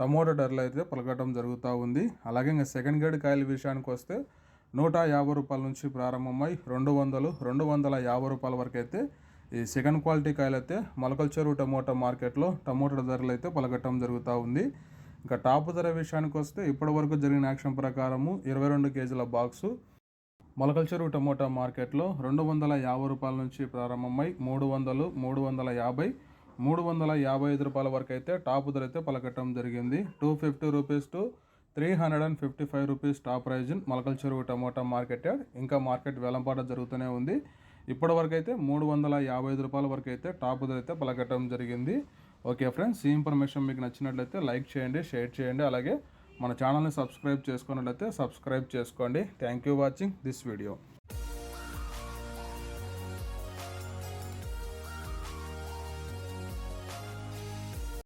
Tomato ధరలు అయితే పలకటం జరుగుతూ ఉంది. అలాగే ఇంకా సెకండ్ గ్రేడ్ కాయల విషయానికి వస్తే నూట యాభై రూపాయల నుంచి ప్రారంభమై రెండు వందలు రెండు వందల యాభై రూపాయల వరకు అయితే ఈ సెకండ్ క్వాలిటీ కాయలు అయితే మొలకల చెరువు టమోటా మార్కెట్లో టమోటా ధరలు అయితే పలకటం జరుగుతూ ఉంది. ఇంకా టాప్ ధర విషయానికి వస్తే ఇప్పటివరకు జరిగిన యాక్షన్ ప్రకారము ఇరవై రెండు కేజీల బాక్సు మొలకల చెరువు టమోటా మార్కెట్లో రెండు వందల యాభై రూపాయల నుంచి ప్రారంభమై మూడు వందలు మూడు వందల యాభై మూడు వందల యాభై ఐదు రూపాయల వరకు అయితే టాప్ ధర అయితే పలకట్టడం జరిగింది. Two fifty rupees to three hundred and fifty five rupees top price Molakalacheruvu tomato market. ఇంకా మార్కెట్ వేలంపాట జరుగుతూనే ఉంది. ఇప్పటి వరకు అయితే మూడు వందల యాభై ఐదు రూపాయల వరకు అయితే టాప్ ధర అయితే పలకట్టడం జరిగింది. ఓకే ఫ్రెండ్స్ ఈ ఇన్ఫర్మేషన్ మీకు నచ్చినట్లయితే లైక్ చేయండి షేర్ చేయండి. అలాగే మన ఛానల్ని సబ్స్క్రైబ్ చేసుకున్నట్లయితే సబ్స్క్రైబ్ చేసుకోండి. Thank you watching this video.